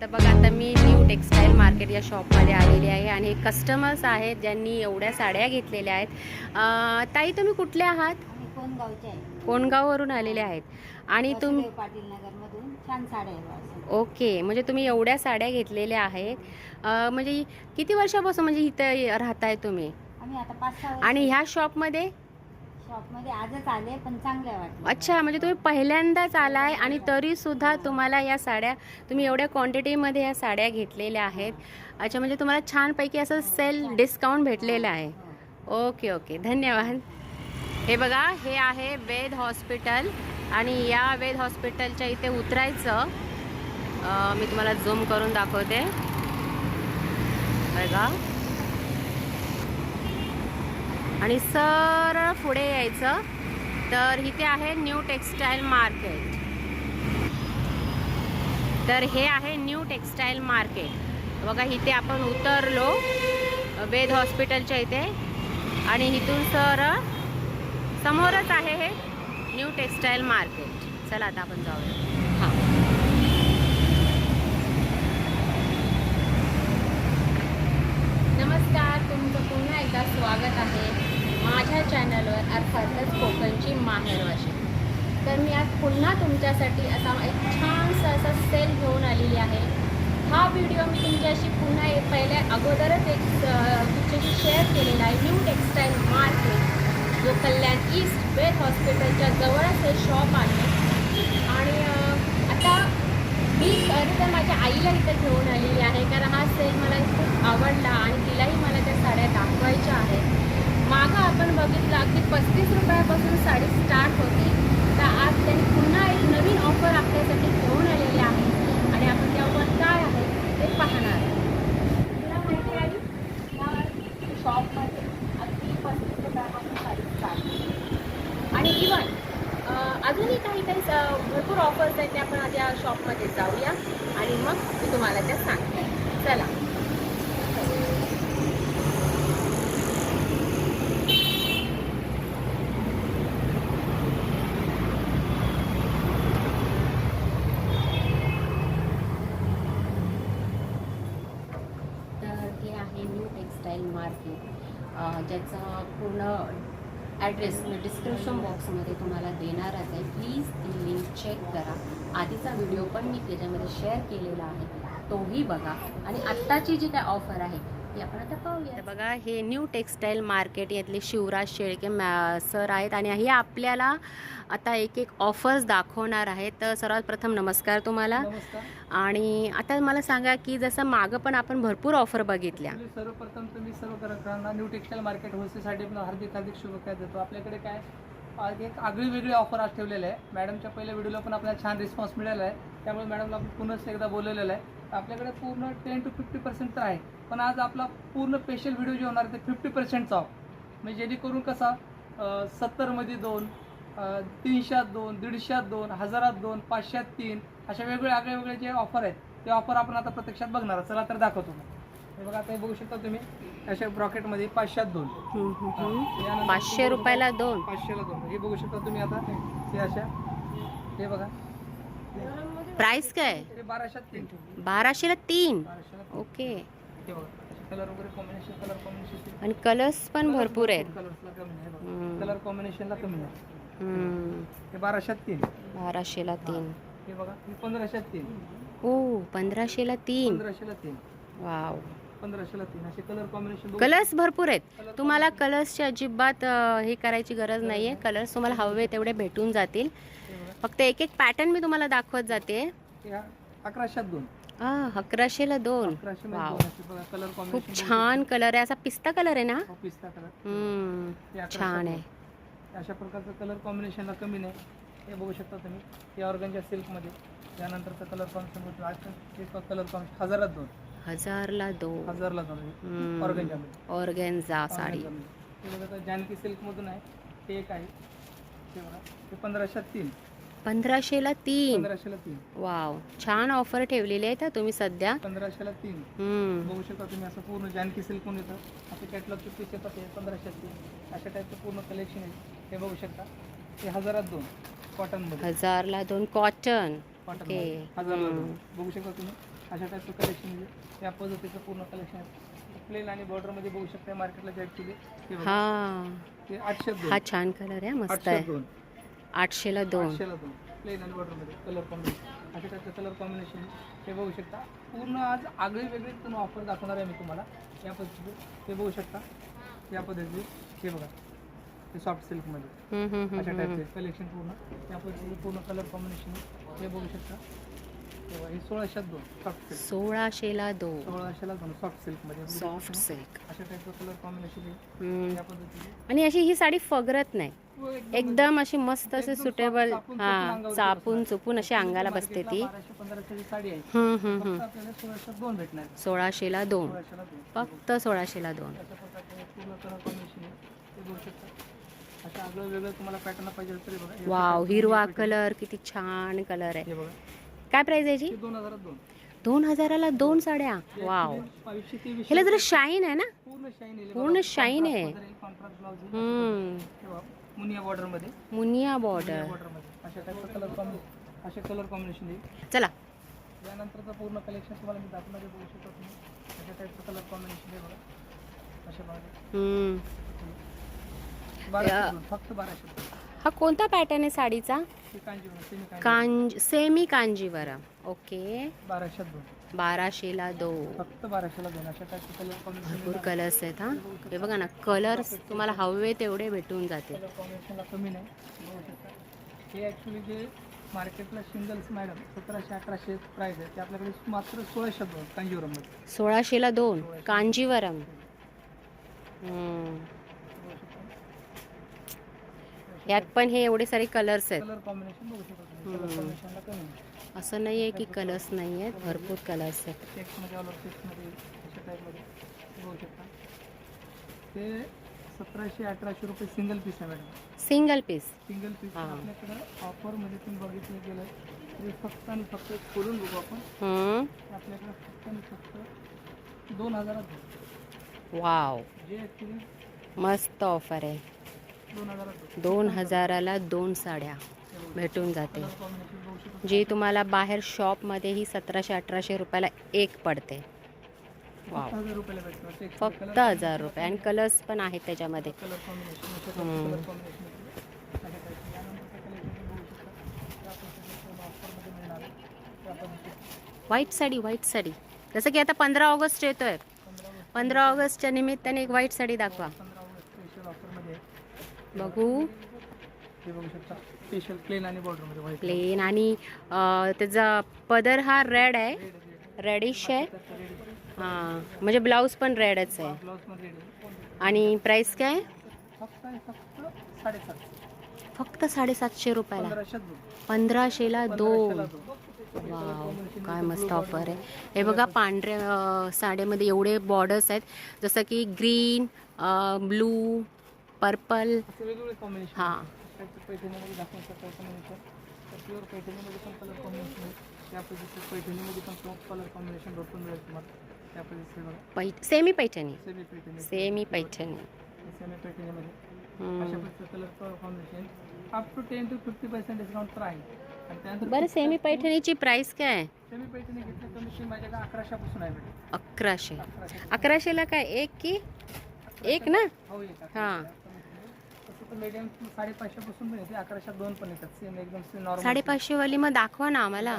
तर बघा आता मी न्यू टेक्स्टाईल मार्केट या शॉपमध्ये आलेली आहे आणि कस्टमर्स आहेत ज्यांनी एवढ्या साड्या घेतलेल्या आहेत. ताई तुम्ही कुठले आहात? कोणगाववरून आलेले आहेत. आणि तुम वसुदेव पाटील नगरमधून छान साड्या आहे बा. ओके म्हणजे तुम्ही एवढ्या साड्या घेतलेल्या आहेत. म्हणजे किती वर्षापासून म्हणजे इथं राहताय तुम्ही? आता आणि ह्या शॉपमध्ये शॉपमध्ये आजच आले पण चांगल्या वाटल्या. अच्छा म्हणजे तुम्ही पहिल्यांदाच आलाय आणि तरी सुद्धा तुम्हाला या साड्या तुम्ही एवढ्या क्वांटिटीमध्ये या साड्या घेतलेल्या आहेत. अच्छा म्हणजे तुम्हाला छानपैकी असं सेल डिस्काउंट भेटलेलं आहे. Okay okay. धन्यवाद. हे बघा हे आहे वेद हॉस्पिटल आणि या वेद हॉस्पिटलच्या इथे उतरायचं. मी तुम्हाला झूम करून दाखवते. बघा. आणि सरळ पुढे यायचं. तर इथे आहे न्यू टेक्स्टाईल मार्केट. तर हे आहे न्यू टेक्स्टाईल मार्केट. बघा इथे आपण उतरलो वेद हॉस्पिटलच्या इथे. आणि इथून सरळ समोरच आहे हे न्यू टेक्स्टाईल मार्केट. चला आता आपण जाऊया हां नमस्कार तुमचं पुन्हा एकदा स्वागत आहे माझ्या चॅनलवर अर्थातच कोकणची माहेरवाशी तर मी आज पुन्हा तुमच्यासाठी असा एक छानसा असा सेल घेऊन आलेली आहे. हा व्हिडिओ मी तुमच्याशी पुन्हा एक पहिल्या अगोदरच एक तुमच्याशी शेअर केलेला आहे. न्यू टेक्स्टाईल मार्केट जो कल्याण ईस्ट वेद हॉस्पिटलच्या जवळच हे शॉप आहे. मी खरं तर माझ्या आईला इथं घेऊन आलेली आहे. कारण हा सेल मला खूप आवडला आणि तिलाही मला त्या साड्या दाखवायच्या आहेत. मागं आपण बघितलं अगदी पस्तीस रुपयापासून साडी स्टार्ट होती. तर आज त्यांनी पुन्हा एक नवीन ऑफर आपल्यासाठी घेऊन आलेली आहे. आणि आपण त्या ऑफर काय आहे ते पाहणार. तुला माहिती आहे शॉपमध्ये अगदी पस्तीस रुपयापासून साडी स्टार्ट आणि इवन अजूनही काही काही भरपूर ऑफर्स आहेत ते आपण आज शॉपमध्ये जाऊया आणि मग मी तुम्हाला त्या सांगते. चला. तर हे आहे न्यू टेक्स्टाईल मार्केट ज्याचा पूर्ण ॲड्रेस मी डिस्क्रिप्शन बॉक्समध्ये तुम्हाला देणारच आहे. प्लीज ती लिंक चेक करा. आधीचा व्हिडिओ पण मी त्याच्यामध्ये शेअर केलेला आहे. तोही बघा. आणि आत्ताची जी काय ऑफर आहे आपण आता पाहूया बघा हे न्यू टेक्स्टाईल मार्केट यातले शिवराज शेळके मॅ सर आहेत आणि हे आपल्याला आता एक एक ऑफर्स दाखवणार आहेत. तर सर्वात प्रथम नमस्कार तुम्हाला. नमस्कार. आणि आता मला सांगा की जसं मागं पण आपण भरपूर ऑफर बघितल्या. तुम्ही सर्वप्रथम तुम्ही सर्व ग्राहकांना न्यू टेक्स्टाईल मार्केट होलसेलसाठी हार्दिक हार्दिक शुभेच्छा देतो. आपल्याकडे काय एक आगळी वेगळी ऑफर आज ठेवलेली आहे. मॅडमच्या पहिल्या व्हिडिओला पण आपल्याला छान रिस्पॉन्स मिळाला आहे. त्यामुळे मॅडमला आपण पुन्हा एकदा बोलवलेलं आहे. आपल्याकडे पूर्ण टेन टू फिफ्टी पर्सेंट तर आहे. पण आज आपला पूर्ण स्पेशल व्हिडिओ जे होणार आहे ते फिफ्टी पर्सेंटचा ऑफ म्हणजे जेणेकरून कसा सत्तरमध्ये दोन तीनशेत दोन दीडशेत दोन हजारात दोन पाचशेत तीन अशा वेगवेगळे आगळे वेगळे जे ऑफर आहेत ते ऑफर आपण आता प्रत्यक्षात बघणार आहोत. चला तर दाखवतो. हे बघा आता हे बघू शकता तुम्ही अशा ब्रॉकेटमध्ये पाचशेत दोन. पाचशे रुपयाला दोन. पाचशेला दोन. हे बघू शकता तुम्ही आता हे अशा. हे बघा. प्राइस काय? हे बाराशेत तीन. बाराशेला तीन. बाराशेला तीन. ओके हे बघा कलर वगैरे कॉम्बिनेशन कलर कॉम्बिनेशन आणि कलर्स पण भरपूर आहेत. कलर्सला कमी. आहे कलर कॉम्बिनेशनला कमी आहे. हम्म, हे बाराशेत तीन. बाराशेला तीन. हे. बघा हे पंधराशेत तीन. ओ पंधराशेला तीन. पंधराशेला तीन. वाव. पंधराशेला तीन. असे कलर कॉम्बिनेशन कलर्स भरपूर आहेत. तुम्हाला कलर्सची अजिबात अं, हे करायची गरज नाही. आहे कलर्स तुम्हाला हवे तेवढे भेटून जातील. फक्त एक एक पॅटर्न मी तुम्हाला दाखवत जाते. अकराशेत दोन. आ, अकराशेला दोन. अकराशे वाव. कलर खूप छान कलर आहे. असा पिस्ता कलर आहे ना? पिस्ता कलर हम्म, हे अकराशे छान दोन. आहे. अशा प्रकारचं कलर कॉम्बिनेशनला कमी नाही. हे बघू शकता तुम्ही. हे ऑर्गनच्या सिल्कमध्ये. त्यानंतरचं कलर कॉम्बिनेशन कलर कॉम्बिनेशन हजारात दोन. हजारला दोन. हजारला दोन. हम्म. ऑर्गनच्यामध्ये. ऑर्गेन्झा साडी. हे बघा जानकी सिल्कमधून आहे. हे एक आहे. हे बघा हे पंधराशेत तीन. पंधराशेला तीन. पंधराशेला तीन. वाव छान ऑफर ठेवलेली आहे तुम्ही सध्या. पंधराशेला तीन. हम्म, बघू शकता तुम्ही असं पूर्ण जानकी सिल्कून येतं असं कॅटलॉगचे पीस येतात हे पंधराशेत तीन. अशा टाईपचं पूर्ण कलेक्शन आहे. हे बघू शकता. हे हजारात दोन. कॉटनमध्ये हजारला दोन कॉटन कॉटन ओके. दोन. बघू शकता तुम्ही. अशा टाईपचं कलेक्शन आहे. या पद्धतीचं पूर्ण कलेक्शन आहे. प्लेन आणि बॉर्डरमध्ये बघू शकता मार्केटला जे ॲक्च्युली ते. हा. ते आठशे दोन. छान कलर आहे मस्त आठशे आहे दोन. आठशेला दोन. आठशेला दोन. प्लेन आणि बॉर्डरमध्ये कलर कॉम्बिनेशन अशा टाईपचं कलर कॉम्बिनेशन हे बघू शकता. पूर्ण आज आगळी वेगळी पूर्ण ऑफर दाखवणार आहे मी तुम्हाला. या पद्धतीचे. ते बघू शकता. या पद्धतीचे. हे बघा. ते सॉफ्ट सिल्कमध्ये हम्म, हम्म, हम्म, अशा हम्म. टाईपचे कलेक्शन पूर्ण. या पद्धतीचे पूर्ण कलर कॉम्बिनेशन हे बघू शकता. हे बघा, सोळाशेत दोन सॉफ्ट सिल्क सोळाशेला दोन. सोळाशेला दोन सॉफ्ट सिल्क अशा टाईपचं कलर कॉम्बिनेशन आहे. हम्म. या पद्धतीचे आणि अशी ही साडी फगरत नाही. हो, एकदम अशी मस्त असे एकदम सुटेबल चापून- चापून हा अंगावरती चापून. चुपून अशी अंगाला बसते ती. बाराशे पंधराशेची साडी आहे. हम्म, हम्म, फक्त. आपल्याला सोळाशे दोन भेटणार सोळाशेला दोन. सोळाशेला दोन. फक्त सोळाशेला दोन. अशा प्रकारचे पूर्ण कलर कॉम्बिनेशन आहे. ते बघू शकता. असं आगळं वेगळं तुम्हाला पॅटर्न पाहिजे तरी बघा. हे वाव हिरवा. कलर किती छान कलर आहे. हे बघा. काय प्राइस आहे याची? दोन हजारात दोन. दोन हजाराला दोन साड्या? वाव ह्याला जरा शाईन आहे ना? पूर्ण शाईन आहे. मुनिया बॉर्डरमध्ये. मुनिया बॉर्डर अशा कलर कॉम्बिनेशन असे कलर कॉम्बिनेशन आहे चला. यानंतरचं पूर्ण कलेक्शन तुम्हाला मी दाखवणार बघू शकता तुम्ही. अशा टाईपचं कलर कॉम्बिनेशन आहे बघा. अशा दोन, फक्त बाराशे. हा कोणता पॅटर्न आहे साडीचा? कांज सेमी कांजीवरम. ओके बाराशेला दोन. भरपूर कलर्स आहेत हा. हे बघा ना कलर्स तुम्हाला हवे तेवढे भेटून जातील. कलर कॉम्बिनेशनला कमी नाही. बघू शकता ॲक्च्युली जे मार्केटला सिंगल्स मॅडम सतराशे अठराशे प्राईस आहे. ते आपल्याकडे मात्र सोळाशे दोन सोळाशेला दोन. कांजीवरम. यात पण हे एवढे सारे कलर्स आहेत. कलर कॉम्बिनेशन बघू शकता तुम्ही. कलर कॉम्बिनेशनला कमी नाही असं नाही आहे की कलर्स नाही आहेत भरपूर कलर्स आहेत. चेक्समध्ये ऑल चेक्समध्ये अशा टाईपमध्ये बघू शकता. ते सतराशे अठराशे रुपये सिंगल पीस आहे madam single piece single piece हां. आपल्याकडं ऑफरमध्ये तुम्ही बघितलं गेलं तरी फक्त आणि फक्त एक खोलून बघू आपण. आपल्याकडं फक्त आणि फक्त दोन हजारात भेटतं. वाव जे ॲक्च्युली मस्त ऑफर आहे. दोन हजाराला दोन साड्या भेटून जाते. जी तुम्हाला बाहेर शॉपमध्येही सतराशे अठराशे रुपयाला एक पडते. फक्त हजार रुपये. आणि कलर्स पण आहेत त्याच्यामध्ये. White sari white sari. जसं की आता पंधरा ऑगस्ट येतोय. पंधरा ऑगस्टच्या निमित्ताने एक व्हाईट साडी दाखवा पंधरा ऑगस्ट स्पेशल ऑफरमध्ये आहे. बघू. हे बघू शकता. स्पेशल प्लेन आणि बॉर्डरमध्ये व्हाईट प्लेन आणि अं, त्याचा पदर हा रेड आहे. रेडिश आहे. हां म्हणजे ब्लाऊज पण रेडच आहे. ब्लाऊजमध्ये आणि प्राइस काय? फक्त आणि फक्त साडेसात फक्त साडेसातशे रुपयाला. पंधराशेच दोन. पंधराशेला दोन पंधराशेला दोन. वाव काय मस्त ऑफर आहे. हे बघा पांढऱ्या अं, साड्यामध्ये एवढे बॉर्डर्स आहेत. जसं की ग्रीन ब्लू पर्पल हाँ। सेमी पैठणी सेमी पैठणी बर सेमी पैठणीची प्राइस काय आहे अकराशे अकराशेला काय एक की एक ना? हाँ मीडियम साडेपाचशेपासून पण येते अकराशे दोन पण येतात सेम एकदम नॉर्मल साडेपाचशे वाली मग दाखवा ना आम्हाला.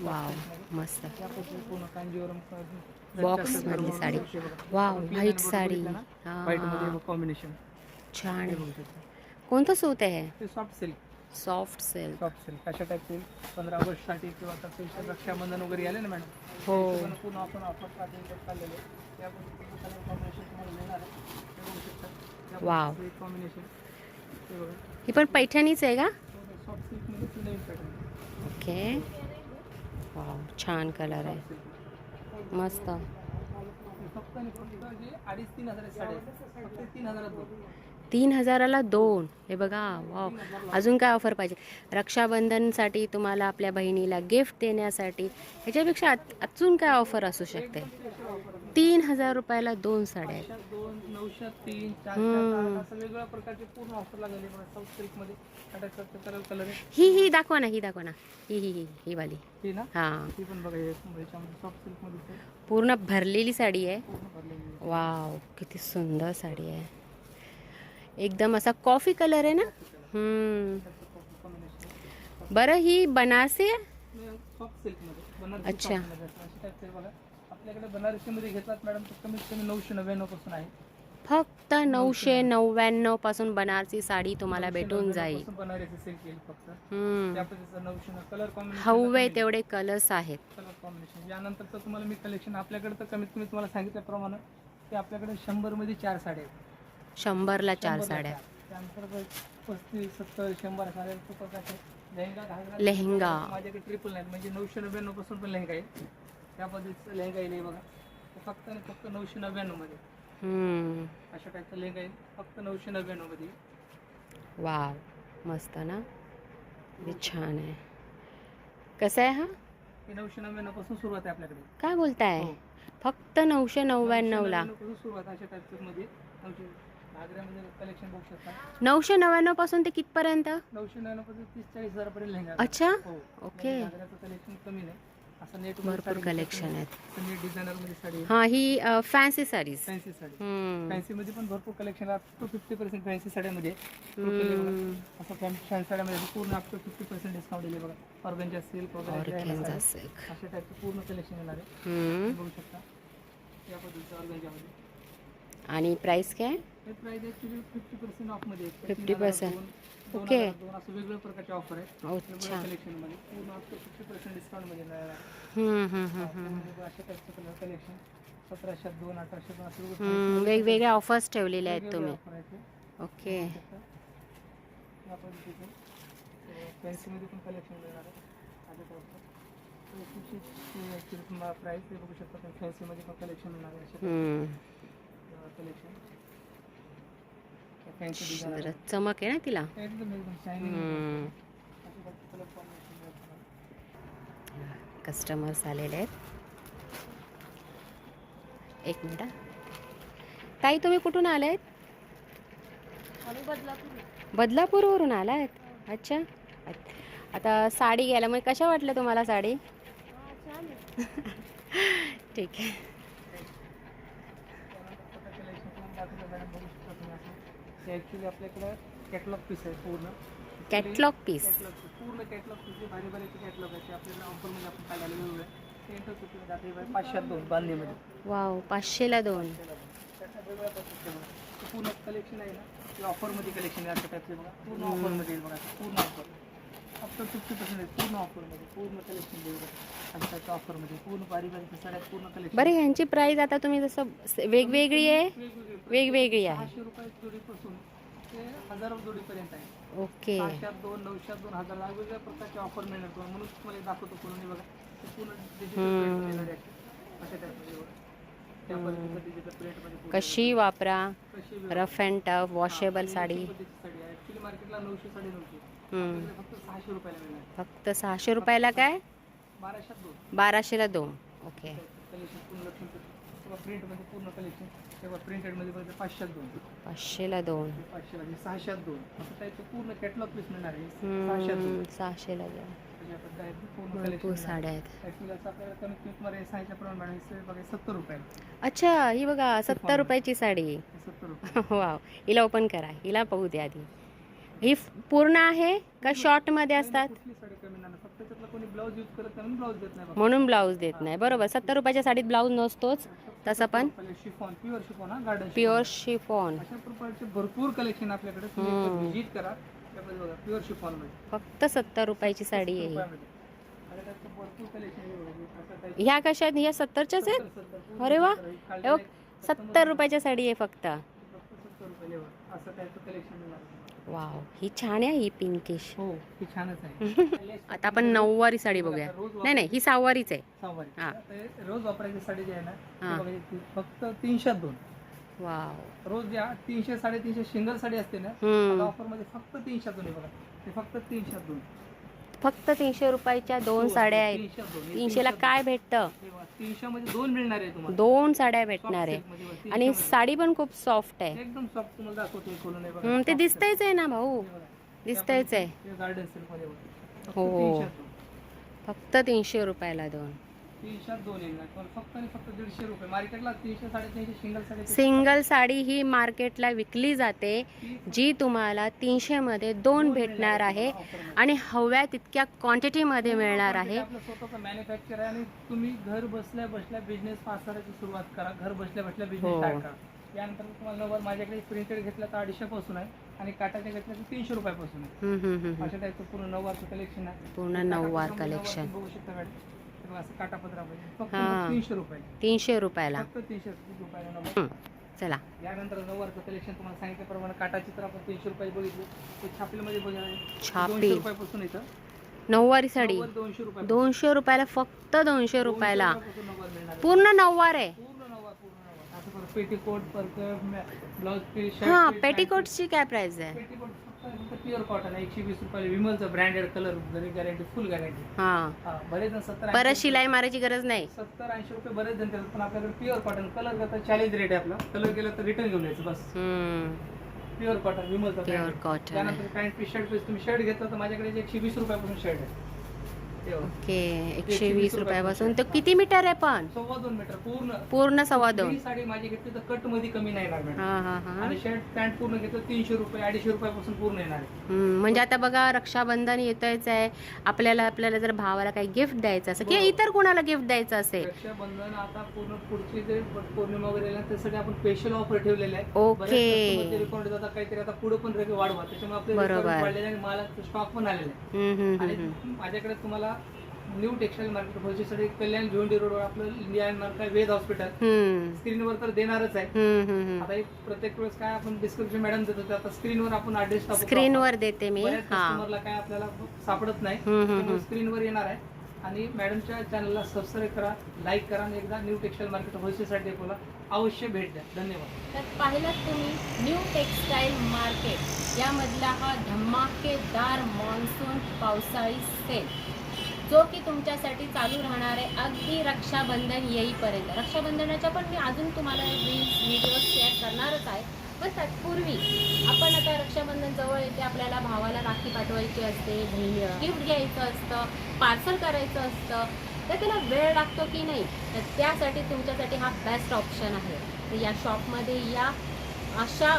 वाव. मस्त. मधली sari. Wow white sari. Combination छान. हे कोणतं सूत आहे soft silk soft silk soft silk अशा टाईप सिल्क पंधरा ऑगस्टसाठी किंवा आता रक्षाबंधन वगैरे आले ना मॅडम हो. पूर्ण आपण ऑफर चाललेले. त्या कॉम्बिनेशन तुम्हाला मिळणार आहे. वाव. ही पण पैठणीच आहे का? ओके वाव छान कलर आहे. मस्त. तीन हजाराला दोन. हे बघा वाव अजून काय ऑफर पाहिजे? रक्षाबंधनसाठी तुम्हाला आपल्या बहिणीला गिफ्ट देण्यासाठी ह्याच्यापेक्षा अजून काय ऑफर असू शकते? तीन हजार रुपयाला दोन साड्या आहेत पाचशे दोन नऊशे तीन चारशे हम्म. आठ असं वेगवेगळ्या प्रकारचे पूर्ण ऑफर लागलेली बघा साऊथ सिल्कमध्ये अटॅच कलर कलर आहे ही ही दाखवा ना ही दाखवा ना ही ही ही ही वाली ती ना हा ती पण बघा याच्यामध्ये सॉफ्ट सिल्कमध्ये आहे. पूर्ण भरलेली साडी आहे पूर्ण भरलेली आहे. वाव किती सुंदर साडी आहे एकदम असा कॉफी कलर आहे ना हम्म. त्याचं. बरं ही बनारसी आहे सॉफ्ट सिल्कमध्ये बनारसी अच्छा. मध्ये आपल्याकडे बनारसी मध्ये घेतलात मॅडम तर कमीत कमी नऊशे नव्याण्णवपासून आहे. फक्त नऊशे नव्याण्णवपासून बनारसी साडी तुम्हाला भेटून 999 जाईल. पासून बनारसी सिल्क येईल फक्त. हम्म. त्या पद्धतीचं नऊशे कलर हवे तेवढे कलर्स आहेत. कलर कॉम्बिनेशन यानंतर तर तुम्हाला मी कलेक्शन आपल्याकडे तर कमीत कमी तुम्हाला सांगितल्याप्रमाणे ते आपल्याकडे शंभरमध्ये चार साड्या आहेत. शंभरला चार शंभरला साड्या. चार. त्यानंतर बघ, पस्तीस सत्तर शंभर साड्या खूप प्रकारचे लेहंगा घागरा लेहंगा. माझ्याकडे ट्रिपल नाईन म्हणजे नऊशे नव्याण्णवपासून पण लेहंगा आहे त्या पद्धतीचं लेहंगा येईल हे बघा. ते फक्त आणि फक्त नऊशे नव्याण्णवमध्ये. हम्म. अशा टाईपचं लेहंगा येईल फक्त नऊशे नव्याण्णवमध्ये. वाव. मस्त ना? किती छान आहे. कसं आहे हा? हे नऊशे नव्याण्णवपासून सुरुवात आहे आपल्याकडे. काय बोलताय? हो. फक्त नऊशे नव्याण्णवला? 999 पासून सुरुवात अशा टाईपचं मध्ये. नऊशे घागऱ्यामध्ये कलेक्शन बघू शकता. नऊशे नव्याण्णवपासून ते कितपर्यंत? नऊशे नव्याण्णवपासून तीस चाळीस हजार पर्यंत लेहंगा अच्छा? हो. ओके. घागऱ्याचं कलेक्शन कमी नाही. भरपूर कलेक्शन आहेत. नेट डिझायनरमध्ये साडी हा ही fancy saris fancy sari. Fancy मध्ये पण भरपूर collection up to fifty percent fancy साड्यामध्ये. असं फॅन्सी साड्यामध्ये पूर्ण up to fifty percent discount दिले बघा. ऑर्गनच्या सिल्क वगैरे अशा टाईपचं पूर्ण कलेक्शन येणार आहे. बघू शकता. या पद्धतीचं ऑर्गनच्यामध्ये आणि प्राइस काय? फिफ्टी पर्सेंट ऑफमध्ये 50% दोन ओके. हजार दोन असं वेगवेगळ्या प्रकारचे ऑफर आहे अच्छा. वेगवेगळ्या ऑफर्स ठेवलेल्या आहेत तुम्ही. ओके प्राईस बघू शकता फॅन्सीमध्ये पण कलेक्शन मिळणार. कलेक्शन चमक आहे ना तिला कस्टमर्स आलेले आहेत एक मिनिट हा. ताई तुम्ही कुठून आलायत? बदलापूरवरून आलायत? अच्छा. अ- आता साडी घ्यायला मग कशा वाटल्या तुम्हाला साडी? ठीक आहे. ॲक्च्युली आपल्याकडे कॅटलॉग पीस आहे पूर्ण. कॅटलॉग पीस कॅटलॉग पूर्ण कॅटलॉग पीस भारी भारी कॅटलॉग आहे ते आपल्याला ऑफरमध्ये आपण काढायला वेगवेगळे ते इंटरेस्ट होते जाते पाचशे दोन बांधणीमध्ये. वाव पाचशेला दोन. त्याच्या वेगवेगळ्या पद्धतीचे बघा. ते पूर्ण कलेक्शन आहे ना ते ऑफरमध्ये कलेक्शन आहे अशा टाईपचे बघा. पूर्ण ऑफरमध्ये येईल बघा. पूर्ण ऑफर टू फिफ्टी पर्सेंट पूर्ण ऑफरमध्ये पूर्ण कलेक्शन देऊ टाईपच्या ऑफरमध्ये पूर्ण बारीक साड्या पूर्ण कलेक्शन बरं ह्यांची प्राइस आता तुम्ही जसं स- वेगवेगळी आहे? वेगवेगळे. आहे. सहाशे रुपये जोडीपासून ते हजार जोडीपर्यंत आहे. ओके. सहाशे दोन नऊशे दोन हजार वेगवेगळ्या प्रकारचे ऑफर मिळणार तुम्हाला. म्हणून तुम्हाला दाखवतो पूर्ण हे बघा. ते पूर्ण डिजिटल प्रिंट येणार आहे. अशा टाईपमध्ये बघा. त्या पद्धतीचं डिजिटल प्रिंटमध्ये पूर्ण कशी वापरा? कशी rough and tough washable sari. Actually मार्केटला नऊशे साडे नऊशे. फक्त सहाशे रुपयाला काय? बाराशेला दोन. ओके. पाचशेला दोन. सहाशेला दोन. भरपूर साड्या आहेत. अच्छा ही बघा सत्तर रुपयाची साडी. सत्तर वाव. हिला ओपन करा. हिला पाहू द्या आधी. ही पूर्ण आहे का शॉर्टमध्ये असतात? म्हणून ब्लाऊज देत नाही. बरोबर. सत्तर रुपयाच्या साडीत ब्लाऊज नसतोच तसं पण. प्युअर शिफॉन प्युअर शिफॉन भरपूर कलेक्शन आपल्याकडे प्युअर शिफॉन फक्त सत्तर रुपयाची साडी आहे ह्या कशा आहेत ह्या सत्तरच्याच आहेत? अरे वा. सत्तर रुपयाच्या साडी आहे फक्त. वाव ही छान आहे ही पिंकिश. हो ही छानच आहे. आता आपण नऊवारी साडी बघूया. नाही नाही ही सहावारीच आहे. हा. रोज वापरायची साडी जी आहे ना फक्त तीनशे दोन. वाव. रोज ज्या तीनशे साडेतीनशे सिंगल साडी असते ना. ऑफरमध्ये फक्त तीनशे दोन आहे बघा. ते फक्त तीनशे दोन. फक्त तीनशे रुपयाच्या दोन साड्या आहेत. हे तीनशेला तीनशे- काय भेटतं हे तीनशेमध्ये दोन मिळणार आहे तुम्हाला दोन साड्या भेटणार आहे आणि. साडी पण खूप सॉफ्ट आहे एकदम सॉफ्ट तुम्हाला दाखवतो हे हे ते दिसतंयच आहे ना भाऊ. हे. दिसतंयच आहे हे हो. फक्त तीनशे रुपयाला दोन तीनशेत दोन येणार. तुम्हाला फक्त आणि फक्त दीडशे रुपये. मार्केटला तीनशे साडेतीनशे सिंगल साडे सिंगल साडी ही मार्केटला विकली जाते जी तुम्हाला तीनशेमध्ये दोन भेटणार आहे आणि हव्या तितक्या क्वांटिटीमध्ये मिळणार आहे. आपलं स्वतःचं मॅन्युफॅक्चर आहे आणि तुम्ही घर बसल्या बसल्या बिझनेस पास करायची सुरुवात करा. घर बसल्या बसल्या बिझनेस हो. स्टार्ट करा. यानंतर तुम्हाला माझ्याकडे प्रिंटेड घेतलं तर अडीचशे पासून आहे आणि काटाचे घेतलं तर तीनशे रुपयापासून आहे. हम्म, हम्म, हम्म, हम्म. अशा टाईपचं पूर्ण नऊवारचं कलेक्शन आहे. पूर्ण नऊवार कलेक्शन बघू शकता मॅडम. तीनशे रुपये. तीनशे रुपयाला. तीनशे चला. यानंतर नऊवारचं कलेक्शन तुम्हाला सांगितल्याप्रमाणे आपण तीनशे रुपये बघितली. ते छापीमध्ये बघा. छापी. रुपयापासून येतं नऊवारी साडी. दोनशे रुपये दोनशे रुपयाला फक्त दोनशे रुपयाला. पूर्ण नऊवार आहे. पेटीकोट ब्लाउज हा पेटीकोटची काय प्राइस आहे? प्युअर कॉटन आहे. एकशे वीस रुपयाला विमलचं ब्रँडेड कलर जरी गॅरंटी फुल गॅरंटी हा. हा बरेच जण सत्तर परत शिलाई मारायची गरज नाही. सत्तर ऐंशी रुपये बरेच जण देतात पण आपल्याकडे प्युअर कॉटन कलर करता चॅलेंज रेट आहे आपला. कलर गेला तर रिटर्न घेऊन यायचं बस. प्युअर कॉटन विमलचं प्युअर branded. कॉटन त्यानंतर पॅन्ट पीस शर्ट पीस तुम्ही शर्ट घेतला तर माझ्याकडे एकशे वीस रुपयापासून शर्ट आहे. ओके एकशे वीस रुपयापासून तर किती मीटर आहे पण? सव्वा दोन मीटर पूर्ण. पूर्ण सव्वा दोन. ही साडी माझी घेतली तर कटमध्ये कमी नाही येणार मॅडम हा हा हा. आणि शर्ट पॅन्ट पूर्ण घेतलं तीनशे रुपये अडीचशे रुपयापासून पूर्ण येणार आहे. हम्म, म्हणजे आता बघा रक्षाबंधन येतच आहे. आपल्याला आपल्याला जर भावाला काही गिफ्ट द्यायचं असेल किंवा इतर कोणाला गिफ्ट द्यायचं असेल. रक्षाबंधन आता पूर्ण पुढची जे पौर्णिमा वगैरे ना, त्यासाठी आपण स्पेशल ऑफर ठेवलेले आहे ओके. customer काहीतरी आता पुढे पण रेट वाढवा. त्याच्यामुळे आपले बरोबर. requirement वाढलेले आहे आणि मालाचा स्टॉक पण आलेला आहे हम्म, हम्म, आणि हम्म, हम्म. माझ्याकडे तुम्हाला न्यू टेक्सटाईल मार्केट होलसेलसाठी कल्याण भिवंडी रोडवर आपलं इंडियन मार्क आहे वेद हॉस्पिटल स्क्रीनवर तर देणारच आहे. आता एक प्रत्येक वेळेस काय आपण डिस्क्रिप्शन मॅडम देतो आता स्क्रीनवर आपण ऍड्रेस टाकू. स्क्रीनवर देते मी. बऱ्याच कस्टमरला काय आपल्याला सापडत नाही हम्म, हम्म, हम्म. स्क्रीनवर येणार आहे. आणि मॅडमच्या चॅनलला सबस्क्राईब करा लाईक करा आणि एकदा न्यू टेक्सटाईल मार्केट होलसेलसाठी बोला. अवश्य भेट द्या. धन्यवाद. तर पाहिलं तुम्ही न्यू टेक्सटाईल मार्केट यामधला हा धमाकेदार मान्सून पावसाळी सेल जो की तुमच्यासाठी चालू राहणार आहे अगदी रक्षाबंधन येईपर्यंत. रक्षाबंधनाच्या पण मी अजून तुम्हाला रील्स व्हिडिओ शेअर करणारच आहे. पण तत्पूर्वी आपण आता रक्षाबंधन जवळ येते आपल्याला भावाला राखी पाठवायची असते गिफ्ट घ्यायचं असतं पार्सल करायचं असतं तर त्याला वेळ लागतो की नाही? तर त्यासाठी तुमच्यासाठी हा बेस्ट ऑप्शन आहे. तर या शॉपमध्ये या अशा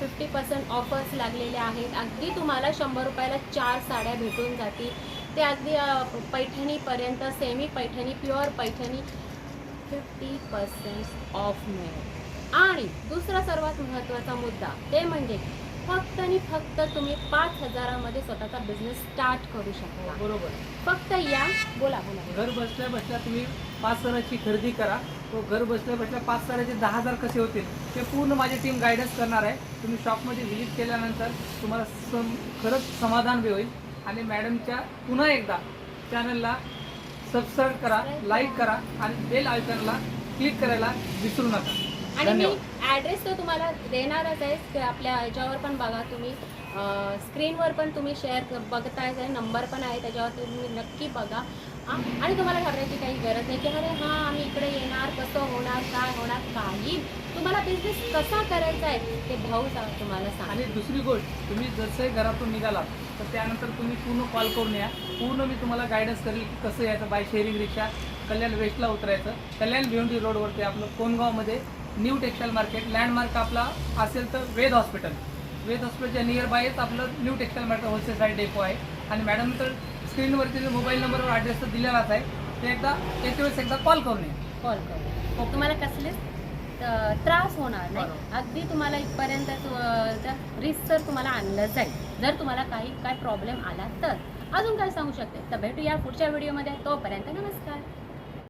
फिफ्टी पर्सेंट ऑफर्स लागलेल्या आहेत. अगदी तुम्हाला शंभर रुपयाला चार साड्या भेटून जातील. ते अगदी पैठणीपर्यंत semi Paithani pure Paithani fifty percent off मिळेल. आणि दुसरा सर्वात महत्त्वाचा मुद्दा ते म्हणजे फक्त आणि फक्त तुम्ही पाच हजारामध्ये स्वतःचा बिझनेस स्टार्ट करू शकता. बरोबर. फक्त या बोला बोला. घर बसल्या बसल्या तुम्ही पाच सराची खरेदी करा. तो घर बसल्या बसल्या पाच सराचे दहा हजार कसे होतील ते पूर्ण माझी टीम गायडन्स करणार आहे. तुम्ही शॉपमध्ये व्हिजिट केल्यानंतर तुम्हाला सम खरंच समाधान बी होईल. आणि मॅडमच्या पुन्हा एकदा चॅनलला सबस्क्राईब करा लाईक करा आणि बेल आयकॉनला क्लिक करायला विसरू नका. आणि मी ॲड्रेस तो तुम्हाला देणारच आहे आपल्या ह्याच्यावर पण बघा तुम्ही. स्क्रीनवर पण तुम्ही शेअर बघताय नंबर पण आहे त्याच्यावर तुम्ही नक्की बघा. आणि तुम्हाला घाबरायची काही गरज नाही. की अरे हां आम्ही इकडे येणार कसं होणार काय होणार काही. तुम्हाला बिझनेस कसा करायचा आहे ते भाऊ सांग तुम्हाला सांग आणि दुसरी गोष्ट तुम्ही जसंही घरातून निघाला तर त्यानंतर तुम्ही पूर्ण कॉल करून या. पूर्ण मी तुम्हाला गायडन्स करेल की कसं यायचं बाय शेअरिंग रिक्षा कल्याण वेस्टला उतरायचं. कल्याण भिवंडी रोडवरती आपलं कोणगावमध्ये न्यू टेक्सटाईल मार्केट लँडमार्क आपला असेल तर वेद हॉस्पिटल वेद हॉस्पिटलच्या नियर बायच आपलं new textile market wholesale side depot आहे. आणि मॅडम तर स्क्रीनवरती जो मोबाईल नंबरवर ॲड्रेस दिलेलाच आहे ते एकदा याच्या वेळेस एकदा कॉल करून या. कॉल करू तुम्हाला कसलेच अ, त्रास होणार नाही. अगदी तुम्हाला इथपर्यंत रिसर तुम्हाला आणलं जाईल जर तुम्हाला काही काय प्रॉब्लेम आला तर. अजून काय सांगू शकते? तर भेटूया पुढच्या व्हिडिओमध्ये तोपर्यंत नमस्कार.